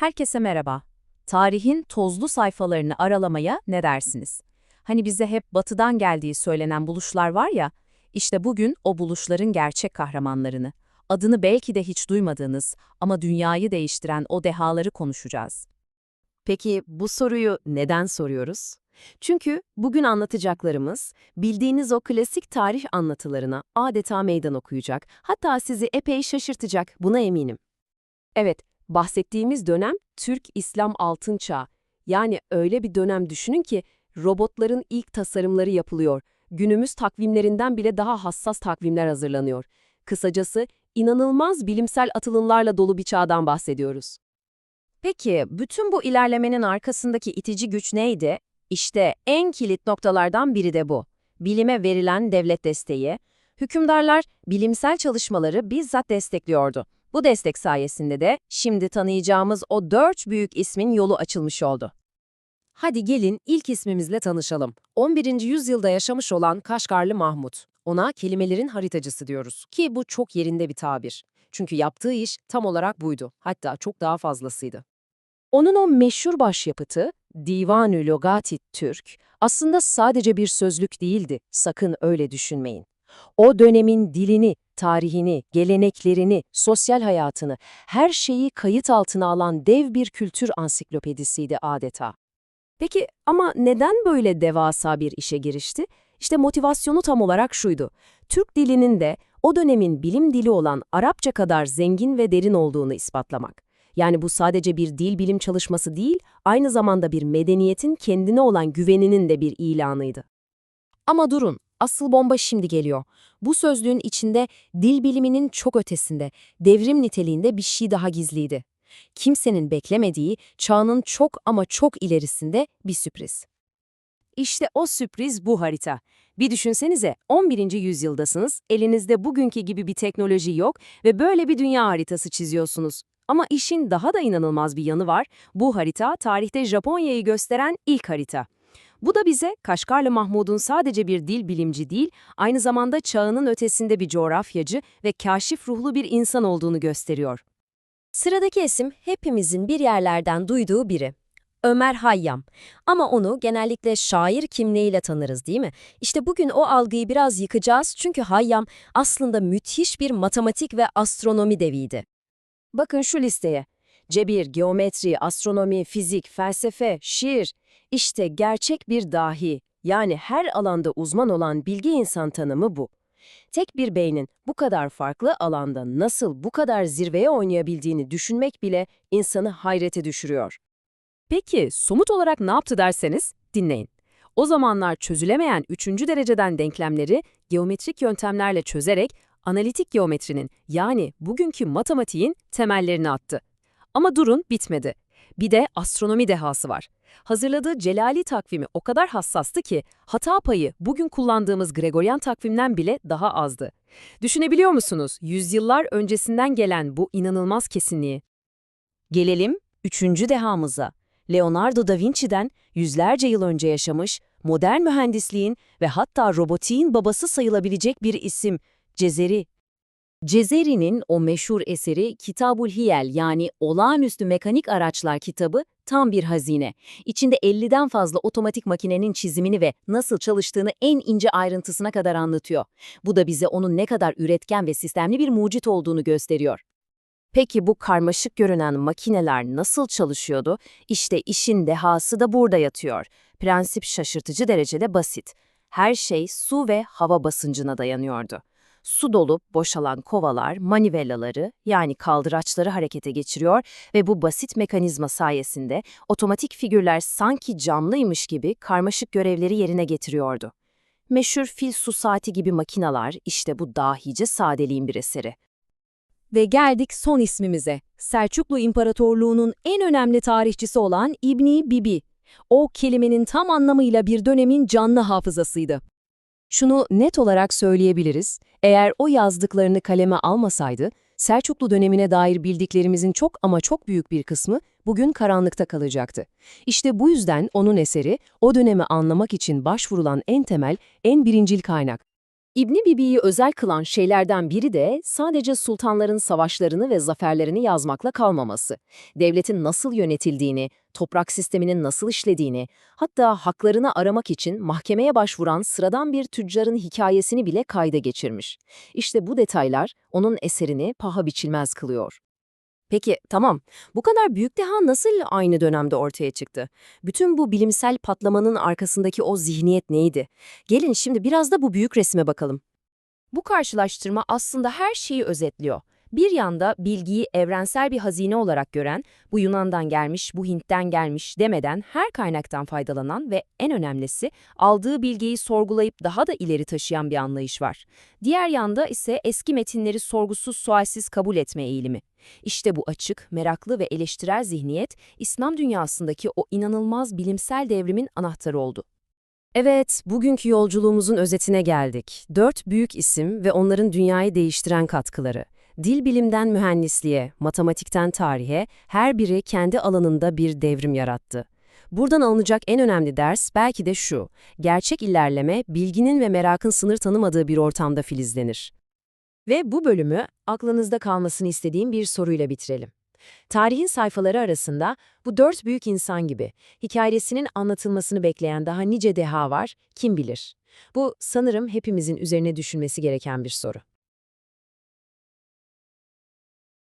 Herkese merhaba. Tarihin tozlu sayfalarını aralamaya ne dersiniz? Hani bize hep batıdan geldiği söylenen buluşlar var ya, işte bugün o buluşların gerçek kahramanlarını, adını belki de hiç duymadığınız ama dünyayı değiştiren o dehaları konuşacağız. Peki bu soruyu neden soruyoruz? Çünkü bugün anlatacaklarımız bildiğiniz o klasik tarih anlatılarına adeta meydan okuyacak, hatta sizi epey şaşırtacak, buna eminim. Evet, bahsettiğimiz dönem Türk-İslam Altın Çağı. Yani öyle bir dönem düşünün ki robotların ilk tasarımları yapılıyor, günümüz takvimlerinden bile daha hassas takvimler hazırlanıyor. Kısacası inanılmaz bilimsel atılımlarla dolu bir çağdan bahsediyoruz. Peki, bütün bu ilerlemenin arkasındaki itici güç neydi? İşte en kilit noktalardan biri de bu. Bilime verilen devlet desteği. Hükümdarlar bilimsel çalışmaları bizzat destekliyordu. Bu destek sayesinde de şimdi tanıyacağımız o dört büyük ismin yolu açılmış oldu. Hadi gelin ilk ismimizle tanışalım. 11. yüzyılda yaşamış olan Kaşgarlı Mahmut. Ona kelimelerin haritacısı diyoruz ki bu çok yerinde bir tabir. Çünkü yaptığı iş tam olarak buydu. Hatta çok daha fazlasıydı. Onun o meşhur başyapıtı Divanü Logati Türk aslında sadece bir sözlük değildi. Sakın öyle düşünmeyin. O dönemin dilini, tarihini, geleneklerini, sosyal hayatını, her şeyi kayıt altına alan dev bir kültür ansiklopedisiydi adeta. Peki ama neden böyle devasa bir işe girişti? İşte motivasyonu tam olarak şuydu. Türk dilinin de o dönemin bilim dili olan Arapça kadar zengin ve derin olduğunu ispatlamak. Yani bu sadece bir dil bilim çalışması değil, aynı zamanda bir medeniyetin kendine olan güveninin de bir ilanıydı. Ama durun, asıl bomba şimdi geliyor. Bu sözlüğün içinde dil biliminin çok ötesinde, devrim niteliğinde bir şey daha gizliydi. Kimsenin beklemediği, çağının çok ama çok ilerisinde bir sürpriz. İşte o sürpriz bu harita. Bir düşünsenize 11. yüzyıldasınız, elinizde bugünkü gibi bir teknoloji yok ve böyle bir dünya haritası çiziyorsunuz. Ama işin daha da inanılmaz bir yanı var. Bu harita tarihte Japonya'yı gösteren ilk harita. Bu da bize Kaşgarlı Mahmud'un sadece bir dil bilimci değil, aynı zamanda çağının ötesinde bir coğrafyacı ve kaşif ruhlu bir insan olduğunu gösteriyor. Sıradaki isim hepimizin bir yerlerden duyduğu biri. Ömer Hayyam. Ama onu genellikle şair kimliğiyle tanırız değil mi? İşte bugün o algıyı biraz yıkacağız çünkü Hayyam aslında müthiş bir matematik ve astronomi deviydi. Bakın şu listeye. Cebir, geometri, astronomi, fizik, felsefe, şiir. İşte gerçek bir dahi, yani her alanda uzman olan bilgi insan tanımı bu. Tek bir beynin bu kadar farklı alanda nasıl bu kadar zirveye oynayabildiğini düşünmek bile insanı hayrete düşürüyor. Peki somut olarak ne yaptı derseniz dinleyin. O zamanlar çözülemeyen üçüncü dereceden denklemleri geometrik yöntemlerle çözerek analitik geometrinin yani bugünkü matematiğin temellerini attı. Ama durun bitmedi. Bir de astronomi dehası var. Hazırladığı Celali takvimi o kadar hassastı ki hata payı bugün kullandığımız Gregorian takvimden bile daha azdı. Düşünebiliyor musunuz yüzyıllar öncesinden gelen bu inanılmaz kesinliği? Gelelim üçüncü dehamıza. Leonardo da Vinci'den yüzlerce yıl önce yaşamış, modern mühendisliğin ve hatta robotiğin babası sayılabilecek bir isim, Cezeri. Cezeri'nin o meşhur eseri Kitabul Hiyel yani Olağanüstü Mekanik Araçlar kitabı tam bir hazine. İçinde 50'den fazla otomatik makinenin çizimini ve nasıl çalıştığını en ince ayrıntısına kadar anlatıyor. Bu da bize onun ne kadar üretken ve sistemli bir mucit olduğunu gösteriyor. Peki bu karmaşık görünen makineler nasıl çalışıyordu? İşte işin dehası da burada yatıyor. Prensip şaşırtıcı derecede basit. Her şey su ve hava basıncına dayanıyordu. Su dolup boşalan kovalar manivellaları yani kaldıraçları harekete geçiriyor ve bu basit mekanizma sayesinde otomatik figürler sanki camlıymış gibi karmaşık görevleri yerine getiriyordu. Meşhur fil su saati gibi makinalar işte bu dahice sadeliğin bir eseri. Ve geldik son ismimize. Selçuklu İmparatorluğu'nun en önemli tarihçisi olan İbni Bibi. O kelimenin tam anlamıyla bir dönemin canlı hafızasıydı. Şunu net olarak söyleyebiliriz, eğer o yazdıklarını kaleme almasaydı, Selçuklu dönemine dair bildiklerimizin çok ama çok büyük bir kısmı bugün karanlıkta kalacaktı. İşte bu yüzden onun eseri, o dönemi anlamak için başvurulan en temel, en birincil kaynak. İbni Bibi'yi özel kılan şeylerden biri de sadece sultanların savaşlarını ve zaferlerini yazmakla kalmaması. Devletin nasıl yönetildiğini, toprak sisteminin nasıl işlediğini, hatta haklarını aramak için mahkemeye başvuran sıradan bir tüccarın hikayesini bile kayda geçirmiş. İşte bu detaylar onun eserini paha biçilmez kılıyor. Peki tamam, bu kadar büyük deha nasıl aynı dönemde ortaya çıktı? Bütün bu bilimsel patlamanın arkasındaki o zihniyet neydi? Gelin şimdi biraz da bu büyük resme bakalım. Bu karşılaştırma aslında her şeyi özetliyor. Bir yanda bilgiyi evrensel bir hazine olarak gören, bu Yunan'dan gelmiş, bu Hint'ten gelmiş demeden her kaynaktan faydalanan ve en önemlisi aldığı bilgiyi sorgulayıp daha da ileri taşıyan bir anlayış var. Diğer yanda ise eski metinleri sorgusuz sualsiz kabul etme eğilimi. İşte bu açık, meraklı ve eleştirel zihniyet, İslam dünyasındaki o inanılmaz bilimsel devrimin anahtarı oldu. Evet, bugünkü yolculuğumuzun özetine geldik. Dört büyük isim ve onların dünyayı değiştiren katkıları. Dil bilimden mühendisliğe, matematikten tarihe, her biri kendi alanında bir devrim yarattı. Buradan alınacak en önemli ders belki de şu, gerçek ilerleme, bilginin ve merakın sınır tanımadığı bir ortamda filizlenir. Ve bu bölümü aklınızda kalmasını istediğim bir soruyla bitirelim. Tarihin sayfaları arasında bu dört büyük insan gibi hikayesinin anlatılmasını bekleyen daha nice deha var, kim bilir? Bu sanırım hepimizin üzerine düşünmesi gereken bir soru.